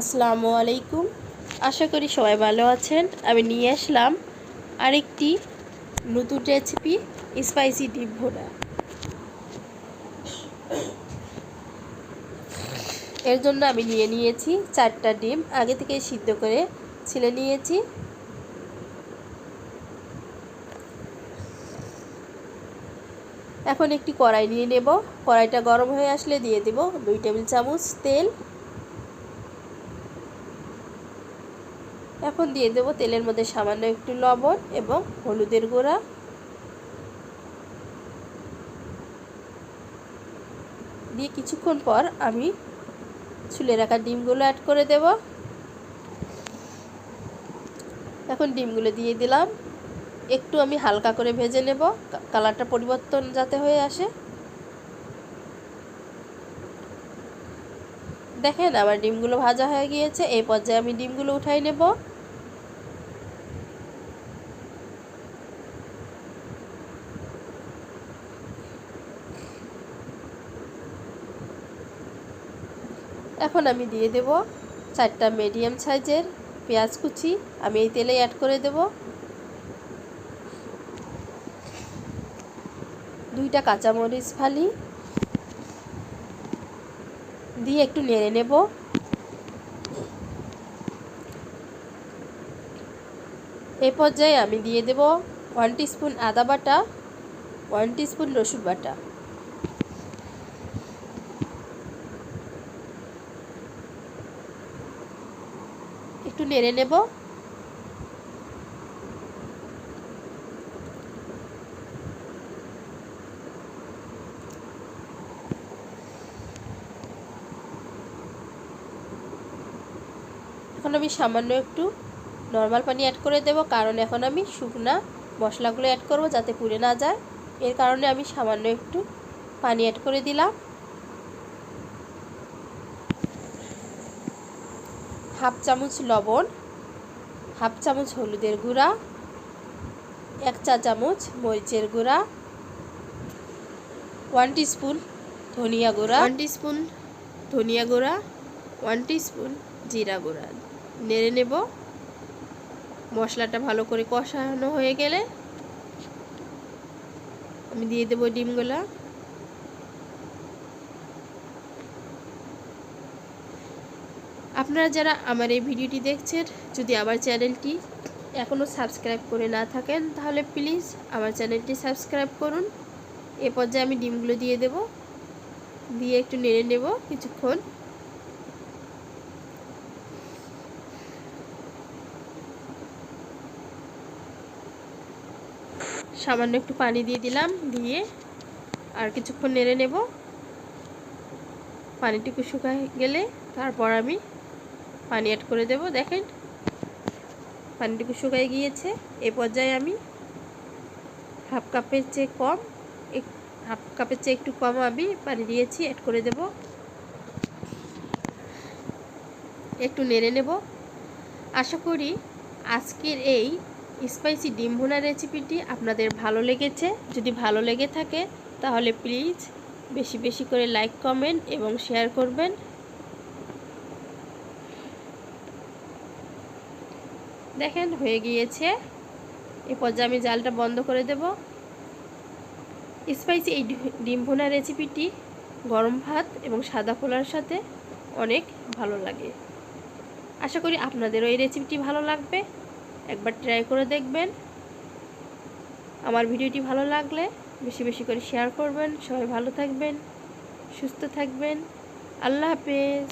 আসসালামু আলাইকুম। আশা করি সবাই ভালো আছেন। আমি নিয়ে আসলাম আরেকটি নতুন রেসিপি স্পাইসি ডিম ভোনা। এর জন্য আমি নিয়ে নিয়েছি চারটা ডিম। আগে থেকে সিদ্ধ করে ছিলে নিয়েছি। এখন একটি কড়াই নিয়ে নেব। কড়াইটা গরম হয়ে আসলে দিয়ে দেব দুই টেবিল চামচ তেল। এখন দিয়ে দেব তেলের মধ্যে সামান্য একটু লবণ এবং হলুদের গুঁড়া। দিয়ে কিছুক্ষণ পর আমি ছুলে রাখা ডিমগুলো অ্যাড করে দেব। এখন ডিমগুলো দিয়ে দিলাম। একটু আমি হালকা করে ভেজে নেব কালারটা পরিবর্তন যাতে হয়ে আসে। দেখেন আমার ডিমগুলো ভাজা হয়ে গিয়েছে, এই পর্যায়ে আমি ডিমগুলো উঠাই নেব। এখন আমি দিয়ে দেব চারটা মিডিয়াম সাইজের পেঁয়াজ কুচি। আমি এই তেলে অ্যাড করে দেব। দুইটা কাঁচামরিচ ফালি। দিয়ে একটু নেড়ে নেব। এই পর্যায়ে আমি দিয়ে দেব ওয়ান স্পুন আদা বাটা ওয়ান স্পুন রসুন বাটা। একটু নেড়ে নেব। এখন আমি সামান্য একটু নর্মাল পানি অ্যাড করে দেব, কারণ এখন আমি শুকনা মশলাগুলো অ্যাড করব যাতে পুড়ে না যায়। এর কারণে আমি সামান্য একটু পানি অ্যাড করে দিলাম। হাফ চামচ লবণ, হাফ চামচ হলুদের গুঁড়া, এক চা চামচ মরিচের গুঁড়া ওয়ান স্পুন ধনিয়া গুঁড়া ওয়ান স্পুন ধনিয়া গুঁড়া ওয়ান স্পুন জিরা গুঁড়া। নেড়ে নেব। মশলাটা ভালো করে কষানো হয়ে গেলে আমি দিয়ে দেবো ডিমগুলা। আপনারা যারা আমার এই ভিডিওটি দেখছেন, যদি আমার চ্যানেলটি এখনও সাবস্ক্রাইব করে না থাকেন, তাহলে প্লিজ আমার চ্যানেলটি সাবস্ক্রাইব করুন। এ পর্যায়ে আমি ডিমগুলো দিয়ে দেব। দিয়ে একটু নেড়ে নেব কিছুক্ষণ। সামান্য একটু পানি দিয়ে দিলাম, দিয়ে আর কিছুক্ষণ নেড়ে নেব। পানিটুকু শুকায় গেলে তারপর আমি পানি অ্যাড করে দেব, দেখেন। পানিটুকু শুকায় গিয়েছে। এ পর্যায়ে আমি হাফ কাপের চেয়ে কম হাফ কাপের চেয়ে একটু কম আমি পানি দিয়েছি অ্যাড করে দেব। একটু নেড়ে নেব। আশা করি আজকের এই স্পাইসি ডিম ভুনা রেসিপিটি আপনাদের ভালো লেগেছে। যদি ভালো লেগে থাকে, তাহলে প্লিজ বেশি বেশি করে লাইক কমেন্ট এবং শেয়ার করবেন। দেখেন, হয়ে গিয়েছে। এ পর্যায়ে আমি জালটা বন্ধ করে দেব। স্পাইসি এই ডিম ভুনা রেসিপিটি গরম ভাত এবং সাদা পোলার সাথে অনেক ভালো লাগে। আশা করি আপনাদেরও এই রেসিপিটি ভালো লাগবে। একবার ট্রাই করে দেখবেন। আমার ভিডিওটি ভালো লাগলে বেশি বেশি করে শেয়ার করবেন। সবাই ভালো থাকবেন, সুস্থ থাকবেন। আল্লাহ হাফেজ।